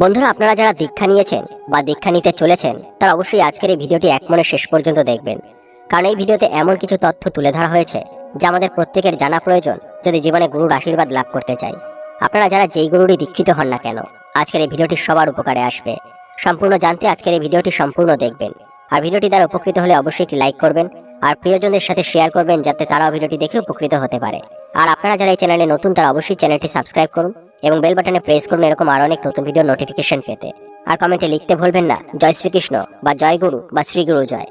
বন্ধুরা, আপনারা যারা দীক্ষা নিয়েছেন বা দীক্ষা নিতে চলেছেন, তারা অবশ্যই আজকের এই ভিডিওটি এক মনে শেষ পর্যন্ত দেখবেন। কারণ এই ভিডিওতে এমন কিছু তথ্য তুলে ধরা হয়েছে, যা আমাদের প্রত্যেকের জানা প্রয়োজন যদি জীবনে গুরুর আশীর্বাদ লাভ করতে চাই। আপনারা যারা যেই গুরুরই দীক্ষিত হন না কেন, আজকের এই ভিডিওটি সবার উপকারে আসবে। সম্পূর্ণ জানতে আজকের এই ভিডিওটি সম্পূর্ণ দেখবেন। আর ভিডিওটি দ্বারা উপকৃত হলে অবশ্যই একটি লাইক করবেন আর প্রিয়জনদের সাথে শেয়ার করবেন যাতে তারাও ভিডিওটি দেখে উপকৃত হতে পারে। আর আপনারা যারা এই চ্যানেলে নতুন, তারা অবশ্যই চ্যানেলটি সাবস্ক্রাইব করুন এবং বেল বাটনে প্রেস করুন এরকম আরও অনেক নতুন ভিডিও নোটিফিকেশন পেতে। আর কমেন্টে লিখতে ভুলবেন না, জয় শ্রীকৃষ্ণ বা জয় গুরু বা শ্রী গুরু জয়।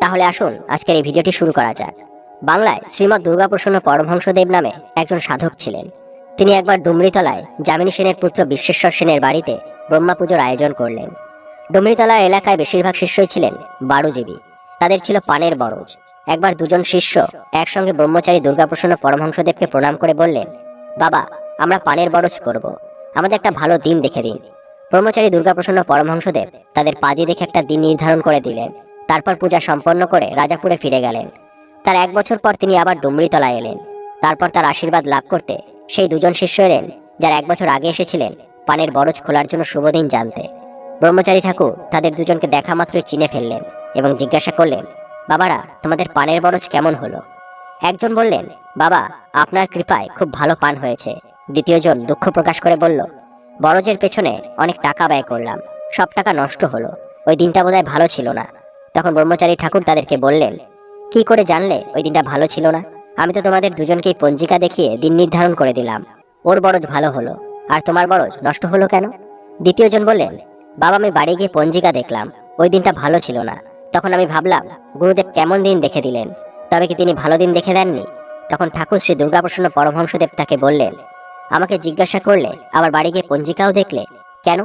তাহলে আসুন, আজকের এই ভিডিওটি শুরু করা যাক। বাংলায় শ্রীমৎ দুর্গাপ্রসন্ন পরমহংসদেব নামে একজন সাধক ছিলেন। তিনি একবার ডুমরিতলায় যামিনী সেনের পুত্র বিশ্বেশ্বর সেনের বাড়িতে ব্রহ্মা পুজোর আয়োজন করলেন। ডুমরিতলা এলাকায় বেশিরভাগ শিষ্যই ছিলেন বারোজীবী। তাদের ছিল পানের বরজ। একবার দুজন শিষ্য একসঙ্গে ব্রহ্মচারী দুর্গাপ্রসন্ন পরমহংসদেবকে প্রণাম করে বললেন, বাবা, আমরা পানের বরজ করব। আমাদের একটা ভালো দিন দেখে দিন। ব্রহ্মচারী দুর্গাপ্রসন্ন পরমহংসদেব তাদের পাজি দেখে একটা দিন নির্ধারণ করে দিলেন। তারপর পূজা সম্পন্ন করে রাজাপুরে ফিরে গেলেন। তার এক বছর পর তিনি আবার ডুমরিতলায় এলেন। তারপর তার আশীর্বাদ লাভ করতে সেই দুজন শিষ্য এলেন, যারা এক বছর আগে এসেছিলেন পানের বরজ খোলার জন্য শুভদিন জানতে। ব্রহ্মচারী ঠাকুর তাদের দুজনকে দেখা মাত্রই চিনে ফেললেন এবং জিজ্ঞাসা করলেন, বাবারা, তোমাদের পানের বরজ কেমন হলো? একজন বললেন, বাবা, আপনার কৃপায় খুব ভালো পান হয়েছে। দ্বিতীয়জন দুঃখ প্রকাশ করে বলল, বরজের পেছনে অনেক টাকা ব্যয় করলাম, সব টাকা নষ্ট হলো, ওই দিনটা বোধহয় ভালো ছিল না। তখন ব্রহ্মচারী ঠাকুর তাদেরকে বললেন, কি করে জানলে ওই দিনটা ভালো ছিল না? আমি তো তোমাদের দুজনকেই পঞ্জিকা দেখিয়ে দিন নির্ধারণ করে দিলাম। ওর বরজ ভালো হলো, আর তোমার বরজ নষ্ট হলো কেন? দ্বিতীয়জন বললেন বাবা, আমি বাড়ি গিয়ে পঞ্জিকা দেখলাম। ওই দিনটা ভালো ছিল না। তখন আমি ভাবলাম, গুরুদেব কেমন দিন দেখে দিলেন? তবে কি তিনি ভালো দিন দেখে দেননি? তখন ঠাকুর শ্রী দুর্গাপ্রসন্ন পরমহংসদেব তাকে বললেন, আমাকে জিজ্ঞাসা করলে, আবার বাড়ি গিয়ে পঞ্জিকাও দেখলে? কেন?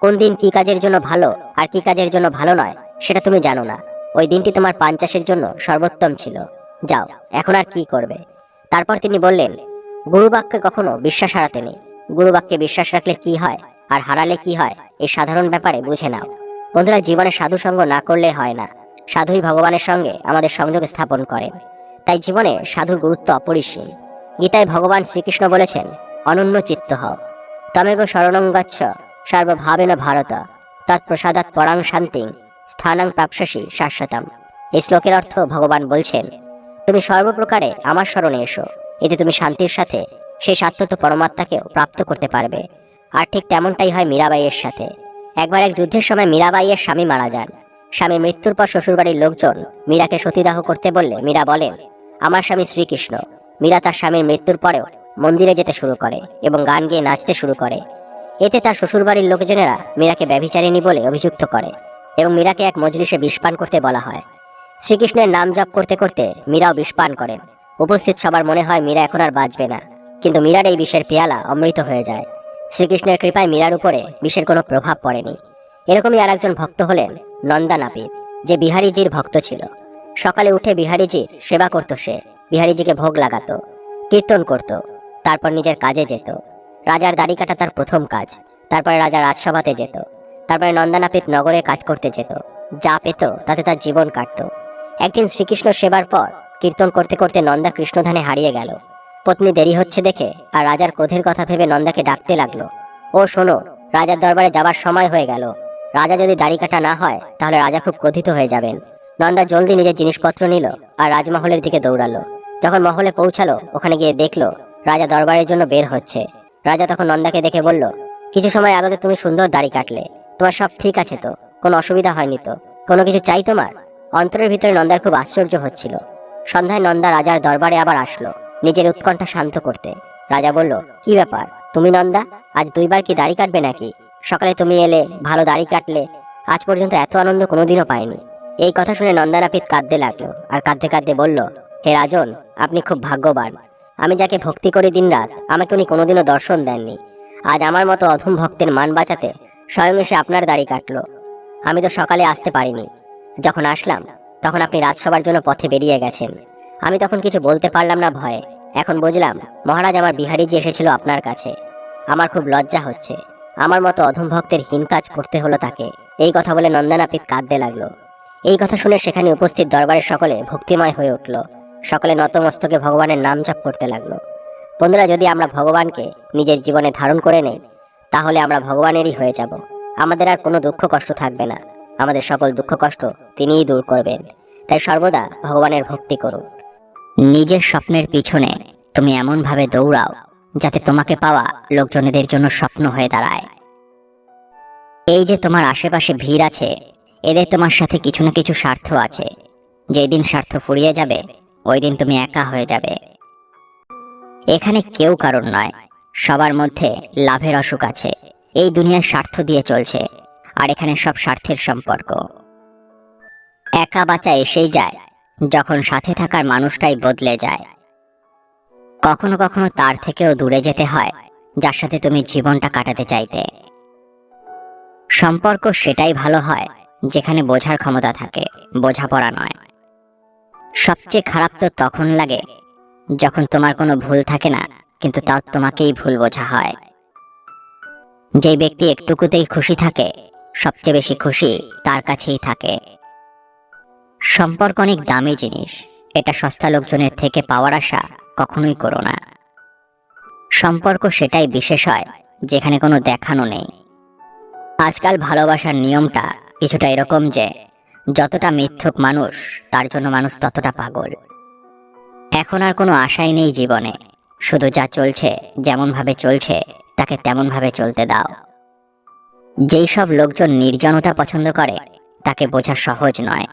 কোন দিন কি কাজের জন্য ভালো, আর কি কাজের জন্য ভালো নয়, সেটা তুমি জানো না। ওই দিনটি তোমার পান চাষের জন্য সর্বোত্তম ছিল। যাও, এখন আর কি করবে? তারপর তিনি বললেন, গুরুবাক্যে কখনো বিশ্বাস হারাতে নেই। গুরুবাক্যে বিশ্বাস রাখলে কি হয়? আর হারালে কি হয় এই সাধারণ ব্যাপারে বুঝে নাও। বন্ধুরা, জীবনে সাধু সঙ্গ না করলে হয় না। সাধুই ভগবানের সঙ্গে আমাদের সংযোগ স্থাপন করেন তাই জীবনে সাধুর গুরুত্ব অপরিসীম। গীতায় ভগবান শ্রীকৃষ্ণ বলেছেন, অনন্য চিত্ত হও। তমেব শরণং গচ্ছ সর্বভাবেন ভারত। তৎপ্রসাদাৎ পরাং শান্তিং স্থানাং প্রাপসাসী শাশ্বতম এই শ্লোকের অর্থ ভগবান বলছেন, তুমি সর্বপ্রকারে আমার স্মরণে এসো। এতে তুমি শান্তির সাথে সেই শাশ্বত পরমাত্মাকেও প্রাপ্ত করতে পারবে। আর ঠিক তেমনটাই হয় মীরাবাইয়ের সাথে। একবার এক যুদ্ধের সময় মীরাবাইয়ের স্বামী মারা যান। স্বামীর মৃত্যুর পর শ্বশুরবাড়ির লোকজন মীরাকে সতীদাহ করতে বললে, মীরা বলেন, আমার স্বামী শ্রীকৃষ্ণ। মীরা তার স্বামীর মৃত্যুর পরেও মন্দিরে যেতে শুরু করে এবং গান গেয়ে নাচতে শুরু করে। এতে তার শ্বশুরবাড়ির লোকজনেরা মীরাকে ব্যভিচারিণী বলে অভিযুক্ত করে এবং মীরাকে এক মজলিসে বিষপান করতে বলা হয়। শ্রীকৃষ্ণের নাম জপ করতে করতে মীরাও বিষপান করেন। উপস্থিত সবার মনে হয় মীরা এখন আর বাঁচবে না। কিন্তু মীরার এই বিষের পেয়ালা অমৃত হয়ে যায়। শ্রীকৃষ্ণের কৃপায় মীরার উপরে বিষের কোনো প্রভাব পড়েনি। এরকমই আর একজন ভক্ত হলেন নন্দা নাপিত যে বিহারীজির ভক্ত ছিল। সকালে উঠে বিহারীজির সেবা করত সে, বিহারীজিকে ভোগ লাগাতো, কীর্তন করত, তারপর নিজের কাজে যেত। রাজার দাড়ি কাটা তার প্রথম কাজ, তারপরে রাজা রাজসভাতে যেত, তারপরে নন্দানাপিত নগরে কাজ করতে যেত, যা পেত তাতে তার জীবন কাটত। একদিন শ্রীকৃষ্ণ সেবার পর কীর্তন করতে করতে নন্দা কৃষ্ণধানে হারিয়ে গেল। পত্নী দেরি হচ্ছে দেখে আর রাজার ক্রোধের কথা ভেবে নন্দাকে ডাকতে লাগল। ও, শোনো, রাজার দরবারে যাবার সময় হয়ে গেল। রাজা যদি দাড়ি কাটা না হয়, তাহলে রাজা খুব ক্রোধিত হয়ে যাবেন। নন্দা জলদি নিজের জিনিসপত্র নিল আর রাজমহলের দিকে দৌড়ালো। যখন মহলে পৌঁছালো, ওখানে গিয়ে দেখল, রাজা দরবারের জন্য বের হচ্ছে। রাজা তখন নন্দাকে দেখে বলল, কিছু সময় আগে তুমি সুন্দর দাড়ি কাটলে। তোমার সব ঠিক আছে তো? কোনো অসুবিধা হয়নি তো? কোনো কিছু চাই তোমার? অন্তরের ভিতরে নন্দার খুব আশ্চর্য হচ্ছিল। সন্ধ্যায় নন্দা রাজার দরবারে আবার আসলো। নিজের উৎকণ্ঠা শান্ত করতে। রাজা বলল, কি ব্যাপার? তুমি নন্দা, আজ দুইবার কি দাড়ি কাটবে নাকি? সকালে তুমি এলে ভালো দাড়ি কাটলে আজ পর্যন্ত এত আনন্দ কোনোদিনও পাইনি। এই কথা শুনে নন্দানাপিত কাঁদতে লাগল আর কাঁদতে কাঁদতে বলল, হে রাজন, আপনি খুব ভাগ্যবান। আমি যাকে ভক্তি করি দিন রাত, আমাকে উনি কোনোদিনও দর্শন দেননি। আজ আমার মতো অধম ভক্তের মান বাঁচাতে স্বয়ং এসে আপনার দাড়ি কাটলো। আমি তো সকালে আসতে পারিনি। যখন আসলাম, তখন আপনি রাজসভার জন্য পথে বেরিয়ে গেছেন। আমি তখন কিছু বলতে পারলাম না ভয়ে। এখন বুঝলাম, মহারাজ আমার বিহারিজি এসেছিল আপনার কাছে। আমার খুব লজ্জা হচ্ছে। আমার মতো অধম ভক্তের হীন কাজ করতে হলো তাকে। এই কথা বলে নন্দনাপিত কাঁদতে লাগল। এই কথা শুনে সেখানে উপস্থিত দরবারের সকলে ভক্তিময় হয়ে উঠল। সকলে নতমস্তকে ভগবানের নাম জপ করতে লাগল। বন্ধুরা, যদি আমরা ভগবানকে নিজের জীবনে ধারণ করে নেই, তাহলে আমরা ভগবানেরই হয়ে যাব। আমাদের আর কোনো দুঃখ কষ্ট থাকবে না। আমাদের সকল দুঃখ কষ্ট তিনিই দূর করবেন। তাই সর্বদা ভগবানের ভক্তি করুন। নিজের স্বপ্নের পিছনে তুমি এমনভাবে দৌড়াও যাতে তোমাকে পাওয়া লোকজনেদের জন্য স্বপ্ন হয়ে দাঁড়ায়। এই যে তোমার আশেপাশে ভিড় আছে, এদের তোমার সাথে কিছু না কিছু স্বার্থ আছে। যেই দিন স্বার্থ ফুরিয়ে যাবে ওই দিন তুমি একা হয়ে যাবে। এখানে কেউ কারণ নয়, সবার মধ্যে লাভের অসুখ আছে। এই দুনিয়ার স্বার্থ দিয়ে চলছে, আর এখানে সব স্বার্থের সম্পর্ক। একা বাঁচা এসেই যায় যখন সাথে থাকার মানুষটাই বদলে যায়। কখনো কখনো তার থেকেও দূরে যেতে হয়, যার সাথে তুমি জীবনটা কাটাতে চাইতে। সম্পর্ক সেটাই ভালো হয়, যেখানে বোঝার ক্ষমতা থাকে, বোঝাপড়া নয়। সবচেয়ে খারাপ তো তখন লাগে, যখন তোমার কোনো ভুল থাকে না, কিন্তু তাও তোমাকেই ভুল বোঝা হয়। যে ব্যক্তি একটুকুতেই খুশি থাকে, সবচেয়ে বেশি খুশি তার কাছেই থাকে। সম্পর্ক অনেক দামি জিনিস। এটা সস্তা লোকজনের থেকে পাওয়ার আশা কখনোই করো না। সম্পর্ক সেটাই বিশেষ হয়, যেখানে কোনো দেখানো নেই। আজকাল ভালোবাসার নিয়মটা কিছুটা এরকম যে, যতটা মিথ্যুক মানুষ, তার জন্য মানুষ ততটা পাগল। এখন আর কোনো আশাই নেই জীবনে। শুধু যা চলছে যেমন ভাবে চলছে, তাকে তেমন ভাবে চলতে দাও। যেই সব লোকজন নির্জনতা পছন্দ করে, তাকে বোঝা সহজ নয়।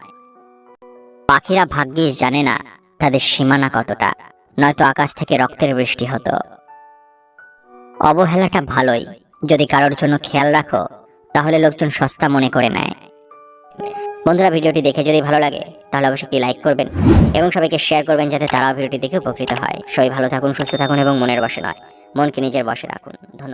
পাখিরা ভাগ্যিস জানে না তাদের সীমানা কতটা। নয়তো আকাশ থেকে রক্তের বৃষ্টি হতো। অবহেলাটা ভালোই। যদি কারোর জন্য খেয়াল রাখো, তাহলে লোকজন সস্তা মনে করে নেয়। বন্ধুরা, ভিডিওটি দেখে যদি ভালো লাগে, তাহলে অবশ্যই একটি লাইক করবেন এবং সবাইকে শেয়ার করবেন যাতে তারাও ভিডিওটি দেখে উপকৃত হয়। সবাই ভালো থাকুন, সুস্থ থাকুন এবং মনের বসে নয়, মনকে নিজের বসে রাখুন। ধন্যবাদ।